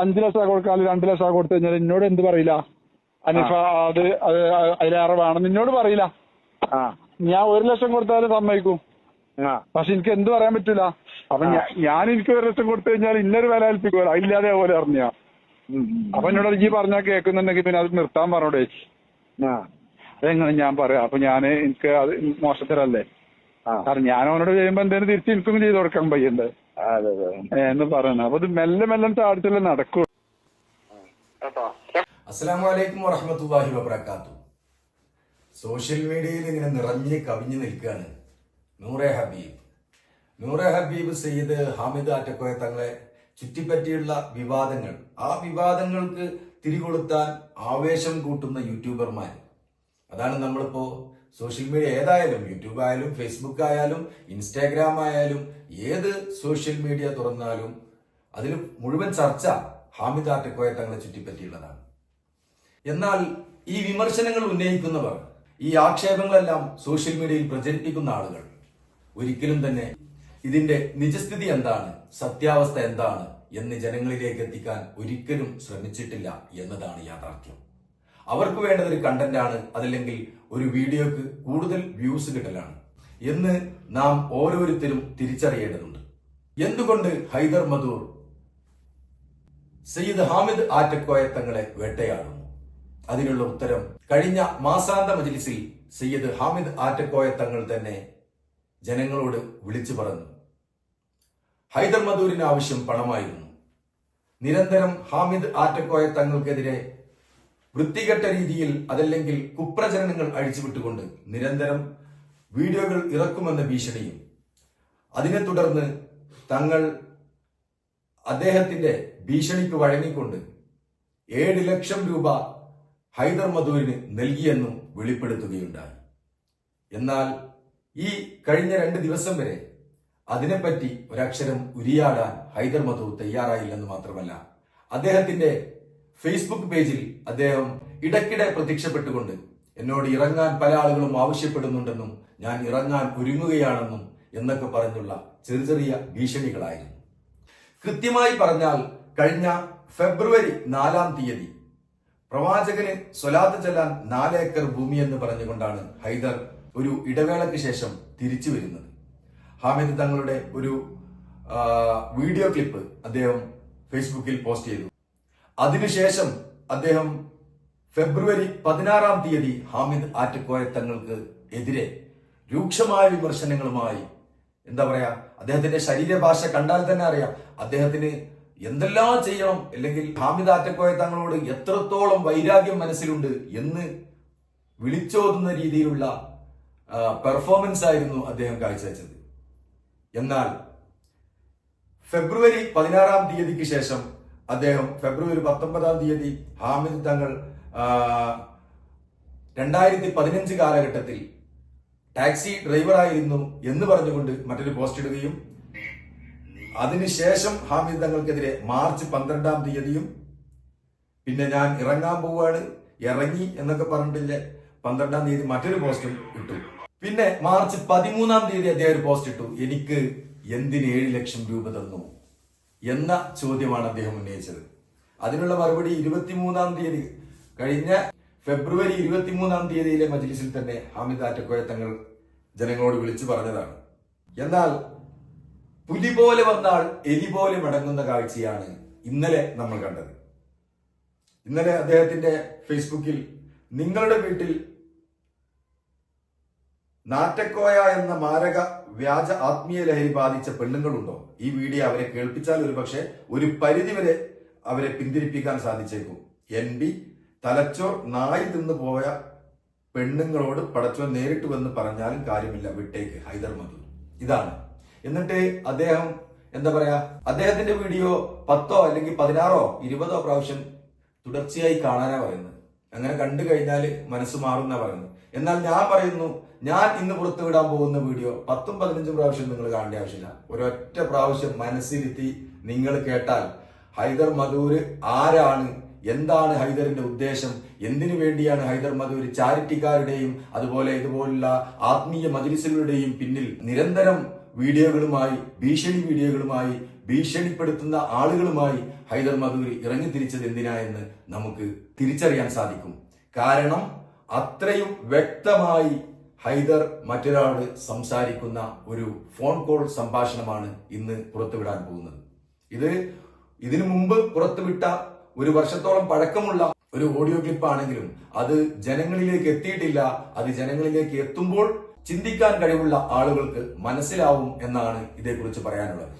അഞ്ചു ലക്ഷം കൊടുക്കാൻ രണ്ട് ലക്ഷം കൊടുത്തു കഴിഞ്ഞാൽ എന്നോട് എന്ത് പറയില്ല? അനിഫ അത് അത് അതിലേറെ വേണം നിന്നോട് പറയില്ല. ഞാൻ ഒരു ലക്ഷം കൊടുത്താലും സമ്മതിക്കും. പക്ഷെ എനിക്ക് എന്ത് പറയാൻ പറ്റൂല? അപ്പൊ ഞാൻ എനിക്ക് ഒരു ലക്ഷം കൊടുത്തു കഴിഞ്ഞാൽ ഇന്നൊരു വില ഏൽപ്പിക്കുമല്ലോ അതില്ലാതെ പോലെ അറിഞ്ഞ. അപ്പൊ എന്നോട് ഈ പറഞ്ഞാൽ കേൾക്കുന്നുണ്ടെങ്കിൽ പിന്നെ അത് നിർത്താൻ പറഞ്ഞോടേ. അതെങ്ങനെ ഞാൻ പറയാം? അപ്പൊ ഞാൻ എനിക്ക് അത് മോശത്തരല്ലേ ആ. കാരണം ഞാൻ അവനോട് ചെയ്യുമ്പോ എന്തേലും തിരിച്ച് എനിക്കും ചെയ്ത് കൊടുക്കാൻ പയ്യണ്ട് എന്ന് പറയണം. അപ്പൊ ഇത് മെല്ലെ മെല്ലെ ചാടിച്ചല്ലേ നടക്കൂ അസ്സലാമലൈക്കും അസ്സലാമു അലൈക്കും വറഹമത്തല്ലാഹി വബർക്കാത്തു സോഷ്യൽ മീഡിയയിൽ ഇങ്ങനെ നിറഞ്ഞ് കവിഞ്ഞു നിൽക്കുകയാണ് നൂറെ ഹബീബ്. നൂറെ ഹബീബ് സയ്യിദ് ഹാമിദ് ആറ്റക്കോയ തങ്ങളെ ചുറ്റിപ്പറ്റിയുള്ള വിവാദങ്ങൾ. ആ വിവാദങ്ങൾക്ക് തിരികൊളുത്താൻ ആവേശം കൂട്ടുന്ന യൂട്യൂബർമാർ അതാണ് നമ്മളിപ്പോ സോഷ്യൽ മീഡിയ ഏതായാലും യൂട്യൂബ് ആയാലും ഫേസ്ബുക്ക് ആയാലും ഇൻസ്റ്റാഗ്രാം ആയാലും ഏത് സോഷ്യൽ മീഡിയ തുറന്നാലും അതിൽ മുഴുവൻ ചർച്ച ഹാമിദ് ആർട്ടിക്കോയെ തങ്ങളെ ചുറ്റിപ്പറ്റിയുള്ളതാണ്. എന്നാൽ ഈ വിമർശനങ്ങൾ ഉന്നയിക്കുന്നവർ ഈ ആക്ഷേപങ്ങളെല്ലാം സോഷ്യൽ മീഡിയയിൽ പ്രചരിപ്പിക്കുന്ന ആളുകൾ ഒരിക്കലും തന്നെ ഇതിന്റെ നിജസ്ഥിതി എന്താണ് സത്യാവസ്ഥ എന്താണ് എന്ന് ജനങ്ങളിലേക്ക് എത്തിക്കാൻ ഒരിക്കലും ശ്രമിച്ചിട്ടില്ല എന്നതാണ് യാഥാർത്ഥ്യം. അവർക്ക് വേണ്ടത് ഒരു കണ്ടന്റ് ആണ് അതല്ലെങ്കിൽ ഒരു വീഡിയോക്ക് കൂടുതൽ വ്യൂസ് കിട്ടലാണ്. എന്ന് നാം ഓരോരുത്തരും തിരിച്ചറിയേണ്ടതുണ്ട്. എന്തുകൊണ്ട് ഹൈദർ മധൂർ സയ്യിദ് ഹാമിദ് ആറ്റക്കോയ തങ്ങളെ വേട്ടയാടുന്നു? അതിനുള്ള ഉത്തരം കഴിഞ്ഞ മാസാന്ത മജ്ലിസിൽ സയ്യിദ് ഹാമിദ് ആറ്റക്കോയ തങ്ങൾ തന്നെ ജനങ്ങളോട് വിളിച്ചു പറഞ്ഞു. ഹൈദർ മധൂരിന് ആവശ്യം പണമായിരുന്നു. നിരന്തരം ഹാമിദ് ആറ്റക്കോയ തങ്ങൾക്കെതിരെ വൃത്തികെട്ട രീതിയിൽ അതല്ലെങ്കിൽ കുപ്രചരണങ്ങൾ അഴിച്ചുവിട്ടുകൊണ്ട് നിരന്തരം വീഡിയോകൾ ഇറക്കുമെന്ന ഭീഷണിയും അതിനെ തുടർന്ന് തങ്ങൾ അദ്ദേഹത്തിന്റെ ഭീഷണിക്ക് വഴങ്ങിക്കൊണ്ട് ഏഴ് ലക്ഷം രൂപ ഹൈദർ മധുവിന് നൽകിയെന്നും വെളിപ്പെടുത്തുകയുണ്ടായി. എന്നാൽ ഈ കഴിഞ്ഞ രണ്ട് ദിവസം വരെ അതിനെപ്പറ്റി ഒരക്ഷരം ഉരിയാടാൻ ഹൈദർ മധു തയ്യാറായില്ലെന്ന് മാത്രമല്ല അദ്ദേഹത്തിന്റെ ഫേസ്ബുക്ക് പേജിൽ അദ്ദേഹം ഇടയ്ക്കിടെ പ്രത്യക്ഷപ്പെട്ടുകൊണ്ട് എന്നോട് ഇറങ്ങാൻ പല ആളുകളും ആവശ്യപ്പെടുന്നുണ്ടെന്നും ഞാൻ ഇറങ്ങാൻ ഒരുങ്ങുകയാണെന്നും എന്നൊക്കെ പറഞ്ഞുള്ള ചെറിയ ചെറിയ ഭീഷണികളായിരുന്നു. കൃത്യമായി പറഞ്ഞാൽ കഴിഞ്ഞ ഫെബ്രുവരി നാലാം തീയതി പ്രവാചകന് സ്വലാത്ത് ചെല്ലാൻ നാലേക്കർ ഭൂമി എന്ന് പറഞ്ഞുകൊണ്ടാണ് ഹൈദർ ഒരു ഇടവേളയ്ക്ക് ശേഷം തിരിച്ചു വരുന്നത്. ഹാമിദ് തങ്ങളുടെ ഒരു വീഡിയോ ക്ലിപ്പ് അദ്ദേഹം ഫേസ്ബുക്കിൽ പോസ്റ്റ് ചെയ്തു. അതിനുശേഷം അദ്ദേഹം ഫെബ്രുവരി പതിനാറാം തീയതി ഹാമിദ് ആറ്റക്കോയ തങ്ങൾക്ക് എതിരെ രൂക്ഷമായ വിമർശനങ്ങളുമായി എന്താ പറയാ അദ്ദേഹത്തിന്റെ ശരീരഭാഷ കണ്ടാൽ തന്നെ അറിയാം. അദ്ദേഹത്തിന് എന്തെല്ലാം ചെയ്യണം അല്ലെങ്കിൽ ഹാമിദ് ആറ്റക്കോയ തങ്ങളോട് എത്രത്തോളം വൈരാഗ്യം മനസ്സിലുണ്ട് എന്ന് വിളിച്ചോതുന്ന രീതിയിലുള്ള പെർഫോമൻസ് ആയിരുന്നു അദ്ദേഹം കാഴ്ചവെച്ചത്. എന്നാൽ ഫെബ്രുവരി പതിനാറാം തീയതിക്ക് ശേഷം അദ്ദേഹം ഫെബ്രുവരി പത്തൊമ്പതാം തീയതി ഹാമിദ് തങ്ങൾ രണ്ടായിരത്തി പതിനഞ്ച് കാലഘട്ടത്തിൽ ടാക്സി ഡ്രൈവറായിരുന്നു എന്ന് പറഞ്ഞുകൊണ്ട് മറ്റൊരു പോസ്റ്റ് ഇടുകയും അതിനുശേഷം ഹാമിദ് തങ്ങൾക്കെതിരെ മാർച്ച് പന്ത്രണ്ടാം തീയതിയും പിന്നെ ഞാൻ ഇറങ്ങാൻ പോവാണ് ഇറങ്ങി എന്നൊക്കെ പറഞ്ഞിട്ടില്ലേ പന്ത്രണ്ടാം തീയതി മറ്റൊരു പോസ്റ്റും ഇട്ടു. പിന്നെ മാർച്ച് പതിമൂന്നാം തീയതി അദ്ദേഹം ഒരു പോസ്റ്റ് ഇട്ടു. എനിക്ക് എന്തിന് ഏഴ് ലക്ഷം രൂപ തന്നു? എന്ന ചോദ്യമാണ് അദ്ദേഹം ഉന്നയിച്ചത്. അതിനുള്ള മറുപടി ഇരുപത്തിമൂന്നാം തീയതി കഴിഞ്ഞ ഫെബ്രുവരി ഇരുപത്തിമൂന്നാം തീയതിയിലെ മജ്ലിസിൽ തന്നെ ഹാമിദ് ആറ്റക്കോയ തങ്ങൾ ജനങ്ങളോട് വിളിച്ചു പറഞ്ഞതാണ്. എന്നാൽ പുലി പോലെ വന്നാൽ എലി പോലെ മടങ്ങുന്ന കാഴ്ചയാണ് ഇന്നലെ നമ്മൾ കണ്ടത്. ഇന്നലെ അദ്ദേഹത്തിന്റെ ഫേസ്ബുക്കിൽ നിങ്ങളുടെ വീട്ടിൽ നാറ്റക്കോയ എന്ന മാരക വ്യാജ ആത്മീയ ലഹരി ബാധിച്ച പെണ്ണുങ്ങളുണ്ടോ? ഈ വീഡിയോ അവരെ കേൾപ്പിച്ചാൽ ഒരു പക്ഷേ ഒരു പരിധിവരെ അവരെ പിന്തിരിപ്പിക്കാൻ സാധിച്ചേക്കും. എൻ ബി തലച്ചോർ നായി തിന്നു പോയ പെണ്ണുങ്ങളോട് പടച്ചോൻ നേരിട്ട് വന്ന് പറഞ്ഞാലും കാര്യമില്ല വിട്ടേക്ക്. ഹൈദർ മധു. ഇതാണ്. എന്നിട്ട് അദ്ദേഹം എന്താ പറയാ അദ്ദേഹത്തിന്റെ വീഡിയോ പത്തോ അല്ലെങ്കിൽ പതിനാറോ ഇരുപതോ പ്രാവശ്യം തുടർച്ചയായി കാണാനാ പറയുന്നത്. അങ്ങനെ കണ്ടു കഴിഞ്ഞാൽ മനസ്സ് മാറുന്ന പറയുന്നത്. എന്നാൽ ഞാൻ പറയുന്നു ഞാൻ ഇന്ന് പുറത്തുവിടാൻ പോകുന്ന വീഡിയോ പത്തും പതിനഞ്ചും പ്രാവശ്യം നിങ്ങൾ കാണേണ്ട ആവശ്യമില്ല. ഒരൊറ്റ പ്രാവശ്യം മനസ്സിലെത്തി നിങ്ങൾ കേട്ടാൽ ഹൈദർ മധൂര് ആരാണ് എന്താണ് ഹൈദറിന്റെ ഉദ്ദേശം എന്തിനു വേണ്ടിയാണ് ഹൈദർ മധൂര് ചാരിറ്റിക്കാരുടെയും അതുപോലെ ഇതുപോലുള്ള ആത്മീയ മജിലിസുകളുടെയും പിന്നിൽ നിരന്തരം വീഡിയോകളുമായി ഭീഷണി വീഡിയോകളുമായി ഭീഷണിപ്പെടുത്തുന്ന ആളുകളുമായി ഹൈദർ മധൂര് ഇറങ്ങി തിരിച്ചത് എന്തിനാ എന്ന് നമുക്ക് തിരിച്ചറിയാൻ സാധിക്കും. കാരണം അത്രയും വ്യക്തമായി ഹൈദർ മറ്റൊരാൾ സംസാരിക്കുന്ന ഒരു ഫോൺ കോൾ സംഭാഷണമാണ് ഇന്ന് പുറത്തുവിടാൻ പോകുന്നത്. ഇത് ഇതിനു മുമ്പ് പുറത്തുവിട്ട ഒരു വർഷത്തോളം പഴക്കമുള്ള ഒരു ഓഡിയോ ക്ലിപ്പ് ആണെങ്കിലും അത് ജനങ്ങളിലേക്ക് എത്തിയിട്ടില്ല. അത് ജനങ്ങളിലേക്ക് എത്തുമ്പോൾ ചിന്തിക്കാൻ കഴിവുള്ള ആളുകൾക്ക് മനസ്സിലാവും എന്നാണ് ഇതേക്കുറിച്ച് പറയാനുള്ളത്.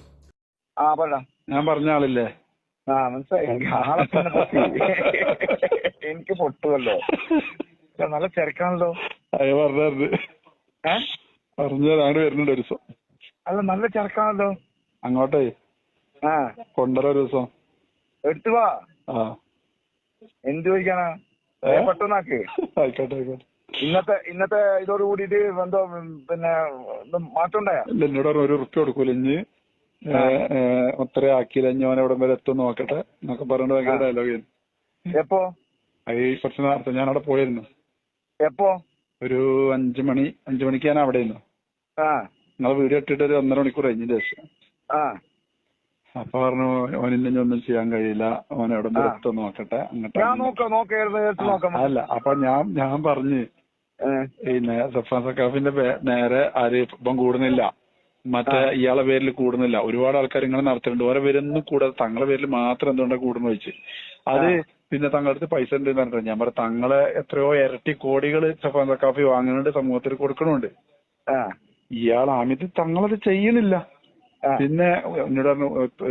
ആ പറ ഞാൻ പറഞ്ഞ ആളില്ലേ? ആ മനസ്സിലായി. എനിക്ക് ആളെ പൊട്ടുമല്ലോ നല്ല തിരക്കാണല്ലോ. അയ്യ പറഞ്ഞത് ഏ? പറഞ്ഞു അങ്ങോട്ട് വരുന്നുണ്ട് ഒരു ദിവസം. അല്ല നല്ല തിരക്കാണല്ലോ. അങ്ങോട്ടേ. ആ. കൊണ്ടുവരാ ഒരു ദിവസം. എടുത്തു വാ. ആ. എന്ത് ചോദിക്കാനാ? ഏ? പെട്ടെന്നാക്ക്. ആയിക്കോട്ടെ ആയിക്കോട്ടെ. ഇന്നത്തെ ഇന്നത്തെ ഇതോട് കൂടിയിട്ട് എന്തോ ഉം, പിന്നെ ഇത് മാറ്റം ഉണ്ടായോ ഇല്ല എന്നോട് പറഞ്ഞു ഒരു ഉറുപ്പ്യ കൊടുക്കൂല ഇഞ്ഞ്. അത്ര ആക്കിയില്ല ഇഞ്ഞ് ഓനെ എവിടം വരെ എത്തും നോക്കട്ടെ എന്നൊക്കെ പറഞ്ഞിട്ട് ഭയങ്കര ഡയലോഗ് എപ്പോ? അത് ഈ കുറച്ച് നേരത്തെ ഞാൻ അവിടെ പോയിരുന്നു. എപ്പോ? ഒരു അഞ്ചു മണി അഞ്ചു മണിക്ക് ഞാൻ അവിടെ ഇരുന്നു. ആ. നിങ്ങളെ വീഡിയോ ഇട്ടിട്ട് ഒരു ഒന്നര മണിക്കൂർ കഴിഞ്ഞതിന് ശേഷം. ആ. അപ്പൊ പറഞ്ഞു ഓനിന്നെ ഒന്നും ചെയ്യാൻ കഴിയില്ല. ഓൻ എവിടെ നിന്ന് നോക്കട്ടെ. അങ്ങോട്ട് ഞാൻ നോക്കാം നോക്കാം അല്ല അപ്പൊ ഞാൻ ഞാൻ പറഞ്ഞ് പിന്നെ സഫാൻ സക്കാഫിന്റെ നേരെ ആര് ഇപ്പം കൂടുന്നില്ല. മറ്റേ ഇയാളെ പേരിൽ കൂടുന്നില്ല. ഒരുപാട് ആൾക്കാർ ഇങ്ങനെ നടത്തുന്നുണ്ട് ഓരോ പേരൊന്നും കൂടാതെ തങ്ങളെ പേരിൽ മാത്രം എന്തുകൊണ്ടാണ് കൂടുന്നു വെച്ച്? അത് പിന്നെ തങ്ങളുടെ അടുത്ത് പൈസ ഉണ്ട് എന്ന് പറഞ്ഞിട്ട് ഞാൻ പറഞ്ഞു തങ്ങളെ എത്രയോ ഇരട്ടി കോടികൾ സഫാൻ സക്കാഫി വാങ്ങുന്നുണ്ട് സമൂഹത്തിൽ കൊടുക്കണുണ്ട്. ഇയാൾ ആമിത് തങ്ങളത് ചെയ്യുന്നില്ല. പിന്നെ എന്നോട് പറഞ്ഞു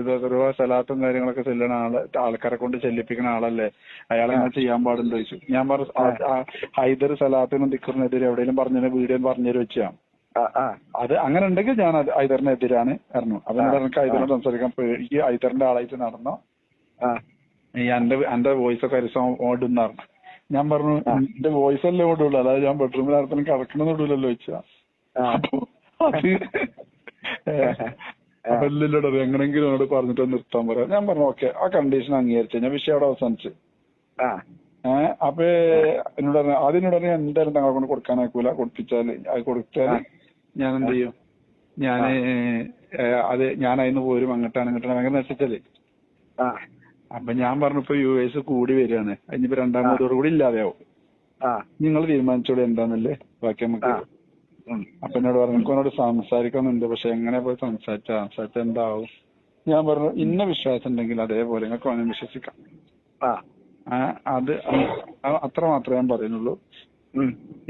സലാത്തും സ്ഥലത്തും കാര്യങ്ങളൊക്കെ ചെല്ലണ ആൾ ആൾക്കാരെ കൊണ്ട് ചെല്ലിപ്പിക്കുന്ന ആളല്ലേ? അയാൾ അങ്ങനെ ചെയ്യാൻ പാടുണ്ടോ ചോദിച്ചു. ഞാൻ പറഞ്ഞു ഹൈദർ സലാത്തിനും ദിക്കറിനെതിരെ എവിടെയെങ്കിലും പറഞ്ഞ വീഡിയോ പറഞ്ഞു വെച്ചാ? അത് അങ്ങനെ ഉണ്ടെങ്കിൽ ഞാൻ ഹൈദറിനെതിരാണ് പറഞ്ഞു. അപ്പൊ എനിക്ക് ഹൈദറിനോട് സംസാരിക്കാൻ ഈ ഹൈദറിന്റെ ആളായിട്ട് നടന്നോ. എന്റെ എന്റെ വോയിസ് ഒക്കെ അരിസം ഓടുന്ന പറഞ്ഞു ഞാൻ പറഞ്ഞു എന്റെ വോയിസ് അല്ലേ ഓടുള്ളൂ? അതായത് ഞാൻ ബെഡ്റൂമിൽ നടത്തണം കിടക്കണമെന്ന് ഓടൂലല്ലോ ചോദിച്ചാ. ആ. അപ്പൊ അത് അപ്പൊ ഇല്ലല്ലോ എങ്ങനെങ്കിലും എന്നോട് പറഞ്ഞിട്ട് നിർത്താൻ പറയാം ഞാൻ പറഞ്ഞു ഓക്കെ ആ കണ്ടീഷൻ അംഗീകരിച്ചു. ഞാൻ വിഷയം അവിടെ അവസാനിച്ചു. ഏഹ് അപ്പൊ എന്നോട് പറഞ്ഞു ആദ്യം എന്നോട് പറഞ്ഞു എന്തായാലും തങ്ങളെ കൊണ്ട് കൊടുക്കാനാക്കൂല കൊടുപ്പിച്ചാൽ അത് കൊടുത്താൽ ഞാൻ എന്ത് ചെയ്യും? ഞാൻ അത് ഞാൻ അതിന് പോരും അങ്ങോട്ടാണ് ഇങ്ങോട്ടാണ്. ഭയങ്കര നശിച്ചല്ലേ? ആ. അപ്പൊ ഞാൻ പറഞ്ഞു ഇപ്പൊ യു എസ് കൂടി വരികയാണ്. ഇനിയിപ്പോ രണ്ടാമതോടു കൂടി ഇല്ലാതെയാവും. നിങ്ങൾ തീരുമാനിച്ചോളൂ എന്താന്നല്ലേ? ബാക്കി നമുക്ക്. അപ്പൊ എന്നോട് പറഞ്ഞു എനിക്ക് അവനോട് സംസാരിക്കുന്നുണ്ട് പക്ഷെ എങ്ങനെ പോയി സംസാരിച്ച? സംസാരിച്ച എന്താവും? ഞാൻ പറഞ്ഞു ഇന്ന വിശ്വാസം ഉണ്ടെങ്കിൽ അതേപോലെ നിങ്ങൾക്ക് അവനെ വിശ്വസിക്കാം. അത് അത്ര മാത്രമേ ഞാൻ പറയുന്നുള്ളൂ.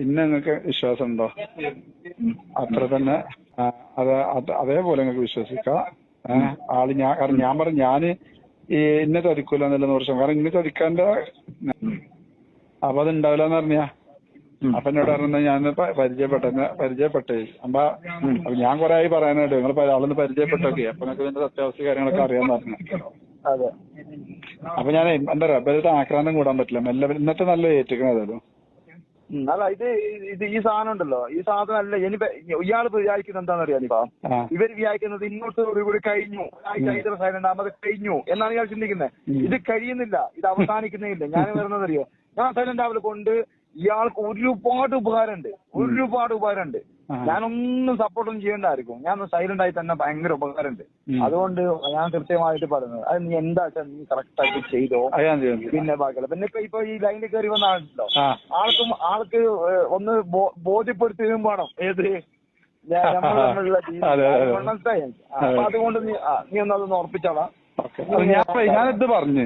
ഇന്ന നിങ്ങൾക്ക് വിശ്വാസം ഉണ്ടോ അത്ര തന്നെ. അതേപോലെ നിങ്ങൾക്ക് വിശ്വസിക്കാം. ആൾ ഞാൻ കാരണം ഞാൻ പറഞ്ഞു ഞാൻ ഇന്നെ ചതിക്കൂല എന്നുള്ള വർഷം കാരണം ഇന്നെ ചതിക്കാന്റെ അപ്പൊ അത് ഉണ്ടാവില്ല എന്ന് പറഞ്ഞാ അപ്പൊ എന്നോട് പറഞ്ഞ ഞാൻ പരിചയപ്പെട്ട പരിചയപ്പെട്ടേ. അപ്പൊ അപ്പൊ ഞാൻ കൊറേ ആയി പറയാനായിട്ട് നിങ്ങൾ ആളൊന്ന് പരിചയപ്പെട്ടൊക്കെ. അപ്പൊ നിങ്ങൾക്ക് ഇതിന്റെ സത്യാവസ്ഥ കാര്യങ്ങളൊക്കെ അറിയാൻ പറഞ്ഞു. അപ്പൊ ഞാൻ എന്താ പറയാ ഇവരുടെ ആക്രാന്തം കൂടാൻ പറ്റില്ല. മെല്ലെ ഇന്നത്തെ നല്ല ഏറ്റിക്കണതല്ലോ ഉം. അല്ല ഇത് ഇത് ഈ സാധനം ഉണ്ടല്ലോ. ഈ സാധനം അല്ല ഇനി ഇയാൾ വിചാരിക്കുന്നത് എന്താണെന്ന് അറിയാം ഇപ്പൊ ആ. ഇവർ വിചാരിക്കുന്നത് ഇങ്ങോട്ട് ഒരു കൂടി കഴിഞ്ഞു. രണ്ടാമത് കഴിഞ്ഞു എന്നാണ് ഇയാൾ ചിന്തിക്കുന്നത് ഇത് കഴിയുന്നില്ല. ഇത് അവസാനിക്കുന്നില്ല. ഞാൻ വരുന്നത് അറിയോ? ഞാൻ സൈലന്റ് ആവൽ കൊണ്ട് ഇയാൾക്ക് ഒരുപാട് ഉപകാരമുണ്ട്. ഒരുപാട് ഉപകാരമുണ്ട്. ഞാനൊന്നും സപ്പോർട്ടൊന്നും ആർക്കും ഞാൻ സൈലന്റ് ആയി തന്നെ ഭയങ്കര ഉപകാരമുണ്ട്. അതുകൊണ്ട് ഞാൻ കൃത്യമായിട്ട് പറയുന്നത്. അത് നീ എന്താ വെച്ചാൽ നീ കറക്റ്റ് ആയിട്ട് ചെയ്തോ? പിന്നെ ബാക്കിയുള്ള. പിന്നെ ഇപ്പൊ ഇപ്പൊ ഈ ലൈനിൽ കയറി വന്ന ആളുണ്ടല്ലോ. ആൾക്കും ആൾക്ക് ഒന്ന് ബോധ്യപ്പെടുത്തി ബോധ്യപ്പെടുത്തുകയും വേണം. ഏത്? അതുകൊണ്ട് നീ നീ ഒന്ന് അതൊന്ന് ഉറപ്പിച്ചോളാം ഞാൻ ഞാനിത് പറഞ്ഞു.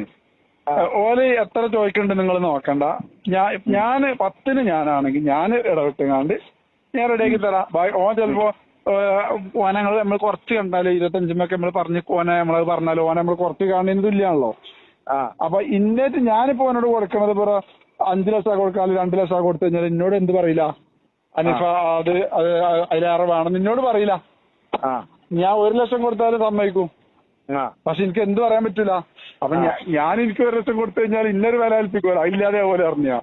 ഓൽ എത്ര ചോദിക്കണ്ട് നിങ്ങൾ നോക്കണ്ട. ഞാൻ ഞാൻ പത്തിന് ഞാനാണെങ്കിൽ ഞാൻ ഇടപെട്ടുങ്ങാണ്ട് ഞാൻ റെഡിയാക്കി തരാം. ബാ- ഓൻ ചിലപ്പോ ഓനെ ഞങ്ങൾ നമ്മൾ കുറച്ച് കണ്ടാൽ ഇരുപത്തഞ്ചുമൊക്കെ നമ്മൾ പറഞ്ഞ് ഓനെ നമ്മളത് പറഞ്ഞാൽ ഓനെ നമ്മൾ കുറച്ച് കാണുന്നതിന് തുല്യാണല്ലോ അപ്പൊ ഇന്നേറ്റ് ഞാനിപ്പോ ഓനോട് കൊടുക്കണത് ഇപ്പൊ ഒരു അഞ്ചു ലക്ഷം കൊടുക്കാൽ രണ്ട് ലക്ഷം കൊടുത്തു കഴിഞ്ഞാൽ എന്നോട് എന്ത് പറയില്ല? അനിഫ അത് അത് അതിലേറെ വേണം എന്നോട് പറയില്ല. ആ. ഞാൻ ഒരു ലക്ഷം കൊടുത്താലും സമ്മതിക്കും. പക്ഷെ എനിക്ക് എന്ത് പറയാൻ പറ്റൂല? അപ്പൊ ഞാൻ എനിക്ക് ഒരു ലക്ഷം കൊടുത്തു കഴിഞ്ഞാൽ ഇന്നൊരു വില ഏൽപ്പിക്കുമല്ലോ അതില്ലാതെ പോലെ അറിഞ്ഞാ.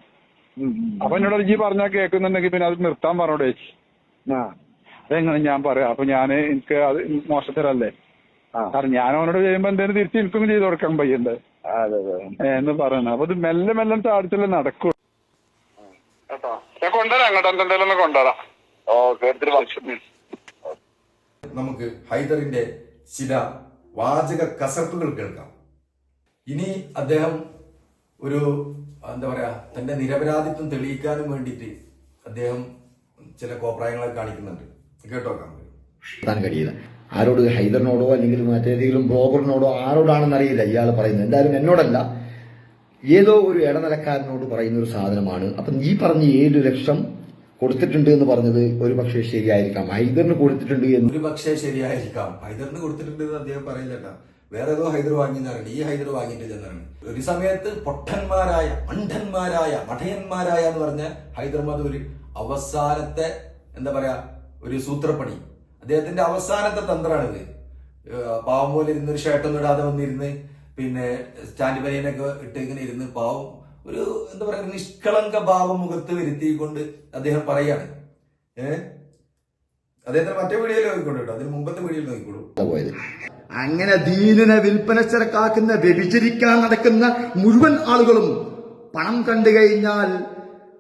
അപ്പൊ എന്നോട് ഈ പറഞ്ഞാൽ കേൾക്കുന്നുണ്ടെങ്കിൽ പിന്നെ അത് നിർത്താൻ പറഞ്ഞോടെ ചേച്ചി. അതെങ്ങനെ ഞാൻ പറയാം? അപ്പൊ ഞാൻ എനിക്ക് അത് മോശത്തരല്ലേ? കാരണം ഞാൻ അവനോട് ചെയ്യുമ്പോ എന്തേലും തിരിച്ച് എനിക്കും ചെയ്ത് കൊടുക്കാൻ പയ്യണ്ടേ എന്ന് പറയണ. അപ്പൊ ഇത് മെല്ലെ മെല്ലെ ചാടിച്ചല്ലേ നടക്കൂ കേട്ടോ. ഞാൻ കൊണ്ടുവരാം അങ്ങോട്ട്. എന്തെങ്കിലും ഒന്ന് കൊണ്ടുവരാം. ഓക്കെ എടുത്തിട്ട് വാ. നമുക്ക് ഹൈദറിന്റെ ചില വാചക കസർപ്പുകൾ കേൾക്കാം. ഇനി അദ്ദേഹം ഒരു എന്താ പറയാ തന്റെ നിരപരാധിത്വം തെളിയിക്കാനും വേണ്ടിയിട്ട് അദ്ദേഹം ചില കോപ്രായങ്ങളെ കാണിക്കുന്നുണ്ട്. കേട്ടോ കഴിയില്ല. ആരോട് ഹൈദറിനോടോ അല്ലെങ്കിൽ മറ്റേതെങ്കിലും ബ്രോബറിനോടോ ആരോടാണെന്ന് അറിയില്ല. ഇയാൾ പറയുന്നത് എന്തായാലും എന്നോടല്ല. ഏതോ ഒരു ഇടനിലക്കാരനോട് പറയുന്ന ഒരു സാധനമാണ്. അപ്പം ഈ പറഞ്ഞ ഏഴ് ലക്ഷം കൊടുത്തിട്ടുണ്ട് എന്ന് പറഞ്ഞത് ഒരു പക്ഷേ ശരിയായിരിക്കാം. ഹൈദറിന് കൊടുത്തിട്ടുണ്ട് എന്ന് ഒരു പക്ഷേ ശരിയായിരിക്കാം. ഹൈദറിന് കൊടുത്തിട്ടുണ്ട് എന്ന് അദ്ദേഹം പറയില്ല വേറെ ഏതോ ഹൈദർ വാങ്ങിയെന്നാണ്. ഈ ഹൈദർ വാങ്ങിയിട്ട് വാങ്ങിയിട്ടില്ലെന്നാണ്. ഒരു സമയത്ത് പൊട്ടന്മാരായ അണ്ടന്മാരായ മഠയന്മാരായ എന്ന് പറഞ്ഞ ഹൈദർ മധൂര് അവസാനത്തെ എന്താ പറയാ ഒരു സൂത്രപ്പണി. അദ്ദേഹത്തിന്റെ അവസാനത്തെ തന്ത്രമാണിത് പാവം പോലെ ഇരുന്ന് ഒരു ഷർട്ടൊന്നും ഇടാതെ വന്നിരുന്ന് പിന്നെ സ്റ്റാൻഡ് പനിയനൊക്കെ ഇട്ട് ഇങ്ങനെ ഇരുന്ന് പാവം ഒരു എന്താ പറയാ നിഷ്കളങ്ക ഭാവം മുഖത്ത് വരുത്തിക്കൊണ്ട് അദ്ദേഹം പറയാണ്. ഏഹ് അദ്ദേഹത്തിന് മറ്റേ വീഡിയോയിൽ നോക്കിക്കോളൂ കേട്ടോ. അതിന് മുമ്പത്തെ വീഡിയോയിൽ നോക്കിക്കോളൂ. അങ്ങനെ ദീനിനെ വിൽപ്പന ചരക്കാക്കുന്ന വ്യഭിചരിക്കാൻ നടക്കുന്ന മുഴുവൻ ആളുകളും പണം കണ്ടു കഴിഞ്ഞാൽ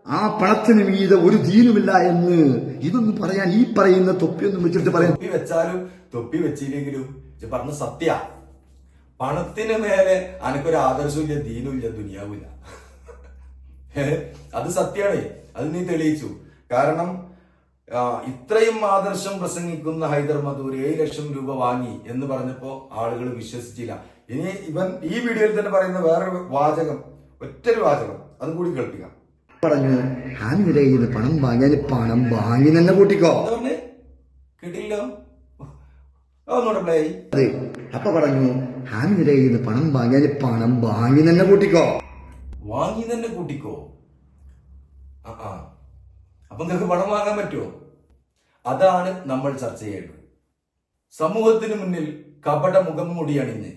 ആ പണത്തിന് മീതെ ഒരു ദീനുമില്ല എന്ന് ഇതൊന്നും പറയാൻ ഈ പറയുന്ന തൊപ്പിയൊന്നും വെച്ചിട്ട് പറയാൻ തൊപ്പി വെച്ചാലും തൊപ്പി വെച്ചില്ലെങ്കിലും പറഞ്ഞ സത്യ. പണത്തിന് മേലെ അനക്കൊരു ആദർശമില്ല ദീനുമില്ല ദുനിയാവില്ല അത് സത്യമാണ് അത് നീ തെളിയിച്ചു. കാരണം ഇത്രയും ആദർശം പ്രസംഗിക്കുന്ന ഹൈദർ മധൂർ ഏഴ് ലക്ഷം രൂപ വാങ്ങി എന്ന് പറഞ്ഞപ്പോ ആളുകൾ വിശ്വസിച്ചില്ല. ഇനി ഇവൻ ഈ വീഡിയോയിൽ തന്നെ പറയുന്ന വേറൊരു വാചകം ഒറ്റൊരു വാചകം അതും കൂടി കേൾപ്പിക്കാം. പറഞ്ഞു ഞാൻ നിന്ന് പണം വാങ്ങിയാൽ പണം വാങ്ങി തന്നെ കൂട്ടിക്കോ. കേട്ടില്ലോ. അതെ അപ്പൊ പറഞ്ഞു കയ്യിൽ നിന്ന് പണം വാങ്ങിയാൽ പണം വാങ്ങി തന്നെ കൂട്ടിക്കോ. വാങ്ങി തന്നെ കൂട്ടിക്കോ? ആ അപ്പൊ നിങ്ങൾക്ക് പണം വാങ്ങാൻ പറ്റുമോ അതാണ് നമ്മൾ ചർച്ച ചെയ്യേണ്ടത്. സമൂഹത്തിന് മുന്നിൽ കപട മുഖംമൂടി അണിഞ്ഞ്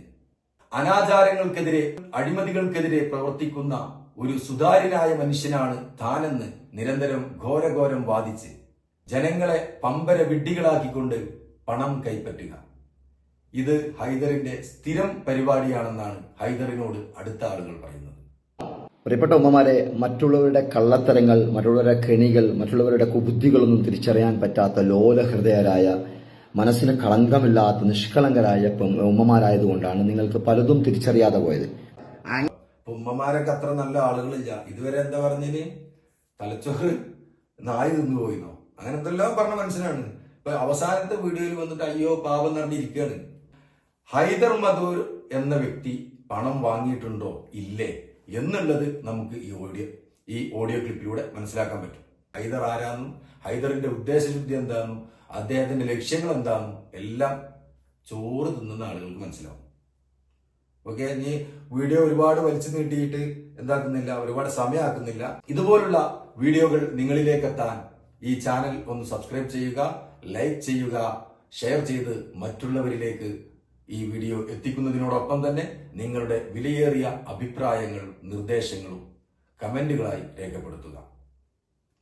അനാചാരങ്ങൾക്കെതിരെ അഴിമതികൾക്കെതിരെ പ്രവർത്തിക്കുന്ന ഒരു സുതാര്യനായ മനുഷ്യനാണ് താനെന്ന് നിരന്തരം ഘോരഘോരം വാദിച്ച് ജനങ്ങളെ പമ്പര വിഡ്ഢികളാക്കിക്കൊണ്ട് പണം കൈപ്പറ്റുക. ഇത് ഹൈദറിന്റെ സ്ഥിരം പരിപാടിയാണെന്നാണ് ഹൈദറിനോട് അടുത്ത ആളുകൾ പറയുന്നത്. പ്രിയപ്പെട്ട ഉമ്മമാരെ മറ്റുള്ളവരുടെ കള്ളത്തരങ്ങൾ മറ്റുള്ളവരുടെ കെണികൾ മറ്റുള്ളവരുടെ കുബുദ്ധികളൊന്നും തിരിച്ചറിയാൻ പറ്റാത്ത ലോലഹൃദയരായ മനസ്സിന് കളങ്കമില്ലാത്ത നിഷ്കളങ്കരായ ഉമ്മമാരായതുകൊണ്ടാണ് നിങ്ങൾക്ക് പലതും തിരിച്ചറിയാതെ പോയത്. ഉമ്മമാരൊക്കെ അത്ര നല്ല ആളുകളില്ല. ഇതുവരെ എന്താ പറഞ്ഞിന് തലച്ചോറ് നായി നിന്നു പോയിന്നോ? അങ്ങനെ എന്തെല്ലാം പറഞ്ഞ മനുഷ്യനാണ്. ഇപ്പൊ അവസാനത്തെ വീഡിയോയിൽ വന്നിട്ട് അയ്യോ പാപം നടന്നിരിക്കുകയാണ് ഹൈദർ മധൂർ എന്ന വ്യക്തി പണം വാങ്ങിയിട്ടുണ്ടോ? ഇല്ലേ. എന്നുള്ളത് നമുക്ക് ഈ ഓഡിയോ ഈ ഓഡിയോ ക്ലിപ്പിലൂടെ മനസ്സിലാക്കാൻ പറ്റും. ഹൈദർ ആരാന്നും ഹൈദറിന്റെ ഉദ്ദേശശുദ്ധി എന്താണെന്നും അദ്ദേഹത്തിന്റെ ലക്ഷ്യങ്ങൾ എന്താണെന്നും എല്ലാം ചോറ് തിന്നുന്ന ആളുകൾക്ക് മനസ്സിലാവും. ഓക്കെ നീ വീഡിയോ ഒരുപാട് വലിച്ചു നീട്ടിയിട്ട് എന്താക്കുന്നില്ല? ഒരുപാട് സമയമാക്കുന്നില്ല. ഇതുപോലുള്ള വീഡിയോകൾ നിങ്ങളിലേക്ക് എത്താൻ ഈ ചാനൽ ഒന്ന് സബ്സ്ക്രൈബ് ചെയ്യുക ലൈക്ക് ചെയ്യുക ഷെയർ ചെയ്ത് മറ്റുള്ളവരിലേക്ക് ഈ വീഡിയോ എത്തിക്കുന്നതിനോടൊപ്പം തന്നെ നിങ്ങളുടെ വിലയേറിയ അഭിപ്രായങ്ങളും നിർദ്ദേശങ്ങളും കമന്റുകളായി രേഖപ്പെടുത്തുക.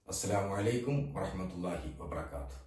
അസ്സലാമു അലൈക്കും വറഹമത്തല്ലാഹി വബർക്കാത്തു